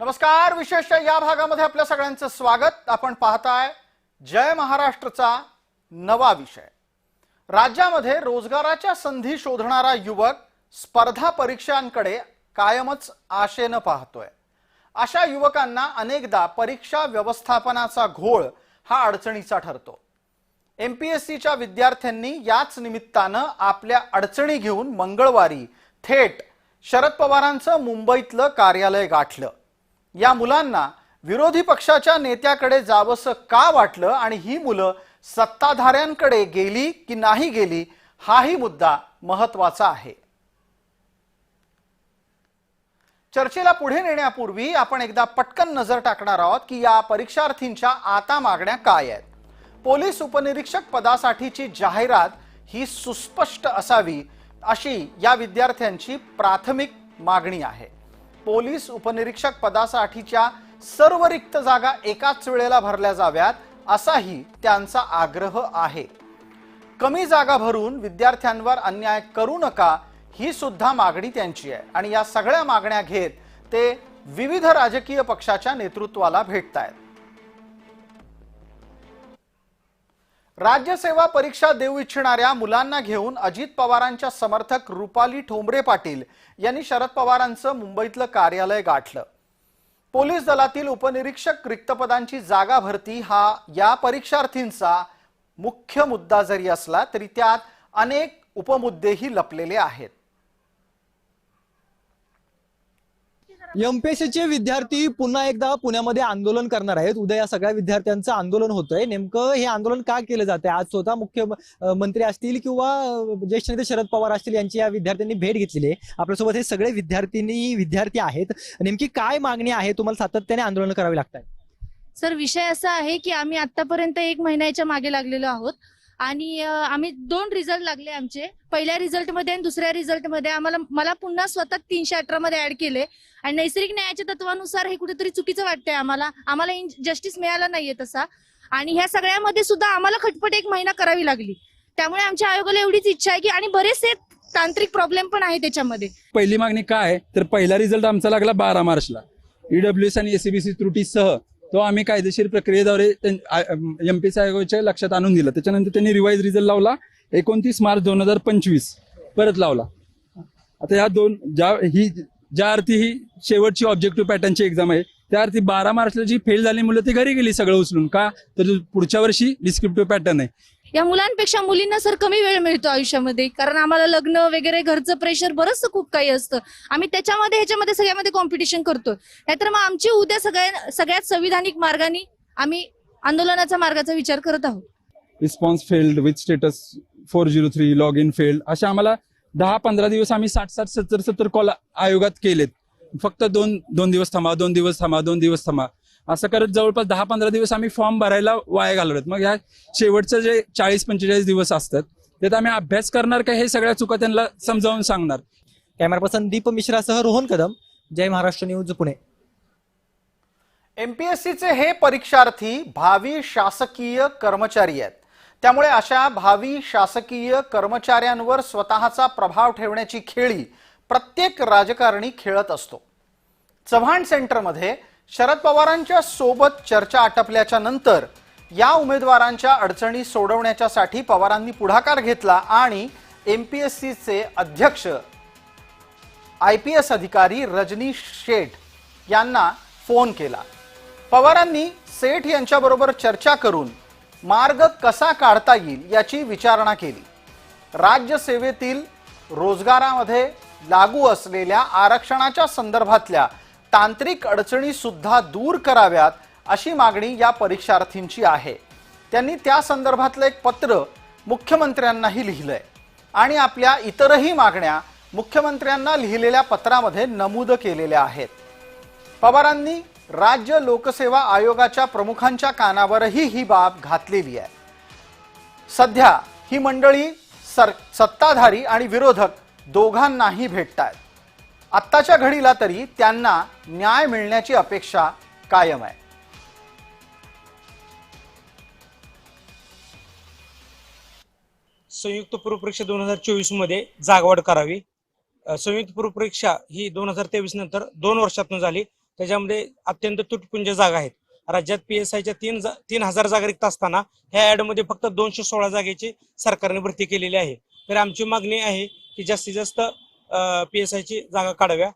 नमस्कार विशेषतः या भागामध्ये आपल्या सगळ्यांचं स्वागत. आपण पाहताय जय महाराष्ट्रचा नवा विषय. राज्यामध्ये रोजगाराच्या संधी शोधणारा युवक स्पर्धा परीक्षांकडे कायमच आशेनं पाहतोय. अशा युवकांना अनेकदा परीक्षा व्यवस्थापनाचा घोळ हा अडचणीचा ठरतो. एमपीएससीच्या विद्यार्थ्यांनी याच निमित्तानं आपल्या अडचणी घेऊन मंगळवारी थेट शरद पवारांचं मुंबईतलं कार्यालय गाठलं. या मुलांना विरोधी पक्षाच्या नेत्याकडे जावंसं का वाटलं आणि ही मुलं सत्ताधाऱ्यांकडे गेली की नाही गेली हाही मुद्दा महत्त्वाचा आहे. चर्चेला पुढे नेण्यापूर्वी आपण एकदा पटकन नजर टाकणार आहोत की या परीक्षार्थींच्या आता मागण्या काय आहेत. पोलीस उपनिरीक्षक पदासाठीची जाहिरात ही सुस्पष्ट असावी अशी या विद्यार्थ्यांची प्राथमिक मागणी आहे. पोलीस उपनिरीक्षक पदासाठीच्या सर्व रिक्त जागा एकाच वेळेला भरल्या जाव्यात असाही त्यांचा आग्रह आहे. कमी जागा भरून विद्यार्थ्यांवर अन्याय करू नका ही सुद्धा मागणी त्यांची आहे. आणि या सगळ्या मागण्या घेत ते विविध राजकीय पक्षाच्या नेतृत्वाला भेटत राज्यसेवा परीक्षा देऊ इच्छिणाऱ्या मुलांना घेऊन अजित पवारांच्या समर्थक रुपाली ठोंबरे पाटील यांनी शरद पवारांचं मुंबईतलं कार्यालय गाठलं. पोलीस दलातील उपनिरीक्षक रिक्तपदांची जागा भरती हा या परीक्षार्थींचा मुख्य मुद्दा जरी असला तरी त्यात अनेक उपमुद्देही लपलेले आहेत. एमपीएससीचे विद्यार्थी पुन्हा एकदा पुण्यामध्ये आंदोलन करणार आहेत. उद्या या सगळ्या विद्यार्थ्यांचं आंदोलन होतंय. नेमकं हे आंदोलन का केलं जाते आज स्वतः मुख्यमंत्री असतील किंवा ज्येष्ठ नेते शरद पवार असतील यांची या विद्यार्थ्यांनी भेट घेतलेली आहे. आपल्यासोबत हे सगळे विद्यार्थिनी विद्यार्थी आहेत. नेमकी काय मागणी आहे? तुम्हाला सातत्याने आंदोलन करावी लागतात सर विषय असा आहे की आम्ही आतापर्यंत एक महिन्याच्या मागे लागलेलो आहोत. आणि आम्ही दोन रिझल्ट लागले आमचे. पहिल्या रिझल्टमध्ये आणि दुसऱ्या रिझल्टमध्ये आम्हाला मला पुन्हा स्वतः तीनशे अठरा मध्ये ऍड केले. आणि नैसर्गिक न्यायाच्या तत्वानुसार हे कुठेतरी चुकीचं वाटतंय आम्हाला. आम्हाला जस्टिस मिळाला नाहीये तसा. आणि ह्या सगळ्यामध्ये सुद्धा आम्हाला खटपट एक महिना करावी लागली. त्यामुळे आमच्या आयोगाला एवढीच इच्छा आहे की आणि बरेचसे तांत्रिक प्रॉब्लेम पण आहे त्याच्यामध्ये. पहिली मागणी काय तर पहिला रिझल्ट आमचा लागला बारा मार्चला. ईडब्ल्यूएस आणि एसीबीसी त्रुटीसह तो आम्ही कायदेशीर प्रक्रियेद्वारे एमपीसी आयोगाच्या लक्षात आणून दिला. त्याच्यानंतर त्यांनी रिवाईज रिझल्ट लावला. एकोणतीस मार्च दोन हजार पंचवीस. परत लावला. आता ह्या दोन ज्या ही ज्या अर्थी ही शेवटची ऑब्जेक्टिव्ह पॅटर्नची एक्झाम आहे त्या अर्थी बारा मार्चला जी फेल झाली मुलं ती घरी गेली सगळं उचलून. का? तर पुढच्या वर्षी डिस्क्रिप्टिव्ह पॅटर्न आहे. या मुलांपेक्षा मुलींना सर कमी वेळ मिळतो आयुष्यामध्ये. कारण आम्हाला लग्न वगैरे घरचं प्रेशर बरंच खूप काही असतं. आम्ही त्याच्यामध्ये ह्याच्यामध्ये सगळ्यामध्ये कॉम्पिटिशन करतो नाहीतर मग आमची उद्या सगळ्या सगळ्यात संविधानिक मार्गाने आम्ही आंदोलनाचा मार्गाचा विचार करत आहोत. Response failed with status four zero three log in failed अशा आम्हाला दहा पंधरा दिवस आम्ही साठ साठ सत्तर सत्तर कॉल आयोगात केलेत. फक्त दोन दोन दिवस थांबा दोन दिवस थांबा दोन दिवस थांबा. असं करत जवळपास दहा पंधरा दिवस आम्ही फॉर्म भरायला वाया घालवत मग ह्या शेवटचं जे चाळीस पंचेचाळीस दिवस असतात त्यात आम्ही अभ्यास करणार का हे सगळ्या चुका त्यांना समजावून सांगणार? कॅमेरा पर्सन दीप मिश्रासह रोहन कदम जय महाराष्ट्र न्यूज पुणे. एमपीएससीचे हे परीक्षार्थी भावी शासकीय कर्मचारी आहेत. त्यामुळे अशा भावी शासकीय कर्मचाऱ्यांवर स्वतःचा प्रभाव ठेवण्याची खेळी प्रत्येक राजकारणी खेळत असतो. चव्हाण सेंटरमध्ये शरद पवारांच्या सोबत चर्चा आटपल्याच्या नंतर या उमेदवारांच्या अडचणी सोडवण्याच्यासाठी पवारांनी पुढाकार घेतला आणि एम पी एस सीचे अध्यक्ष आय पी एस अधिकारी रजनीश शेठ यांना फोन केला. पवारांनी सेठ यांच्याबरोबर चर्चा करून मार्ग कसा काढता येईल याची विचारणा केली. राज्यसेवेतील रोजगारामध्ये लागू असलेल्या आरक्षणाच्या संदर्भातल्या तांत्रिक अडचणी सुद्धा दूर कराव्यात अशी मागणी या परीक्षार्थींची आहे. त्यांनी त्या संदर्भातलं एक पत्र मुख्यमंत्र्यांनाही लिहिलंय. आणि आपल्या इतरही मागण्या मुख्यमंत्र्यांना लिहिलेल्या पत्रामध्ये नमूद केलेल्या आहेत. पवारांनी राज्य लोकसेवा आयोगाच्या प्रमुखांच्या कानावरही ही बाब घातलेली आहे. सध्या ही मंडळी सर सत्ताधारी आणि विरोधक दोघांनाही भेटतायत. आत्ताच्या घडीला तरी त्यांना न्याय मिळण्याची अपेक्षा कायम आहे. संयुक्त पूर्वपरीक्षा दोन हजार चोवीसमध्ये जागवाड करावी. संयुक्त संयुक्त पूर्वपरीक्षा ही दोन हजार तेवीस नंतर दोन वर्षातून झाली. त्याच्यामध्ये अत्यंत तुटपुंज जागा आहेत. राज्यात पी एस आयच्या तीन जा- तीन हजार जागा रिक्त असताना ह्या ऍडमध्ये फक्त दोनशे सोळा जागेची सरकारने भरती केलेली आहे. तर आमची मागणी आहे की जास्तीत जास्त पी एस आयची जागा काढाव्या.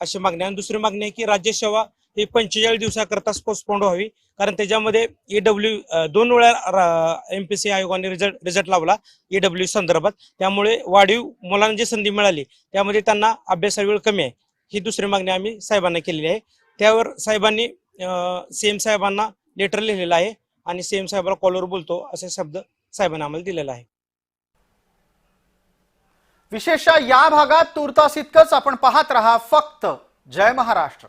अशी मागणी आणि दुसरी मागणी आहे की राज्य सेवा ही पंचेचाळीस दिवसाकरता पोस्टपोंड व्हावी. कारण त्याच्यामध्ये ईडब्ल्यू दोन वेळा एम पी सी आयोगाने रिझल्ट रिझल्ट लावला ईडब्ल्यू संदर्भात. त्यामुळे वाढीव मुलांना जी संधी मिळाली त्यामध्ये त्यांना अभ्यासा वेळ कमी आहे. ही दुसरी मागणी आम्ही साहेबांना केलेली आहे. त्यावर साहेबांनी सीएम साहेबांना लेटर लिहिलेलं आहे. आणि सीएम साहेबाला कॉलवर बोलतो असे शब्द साहेबांना आम्हाला दिलेला आहे. विशेषतः या भागात तुर्तास इतकंच आपण पाहत रहा फक्त जय महाराष्ट्र.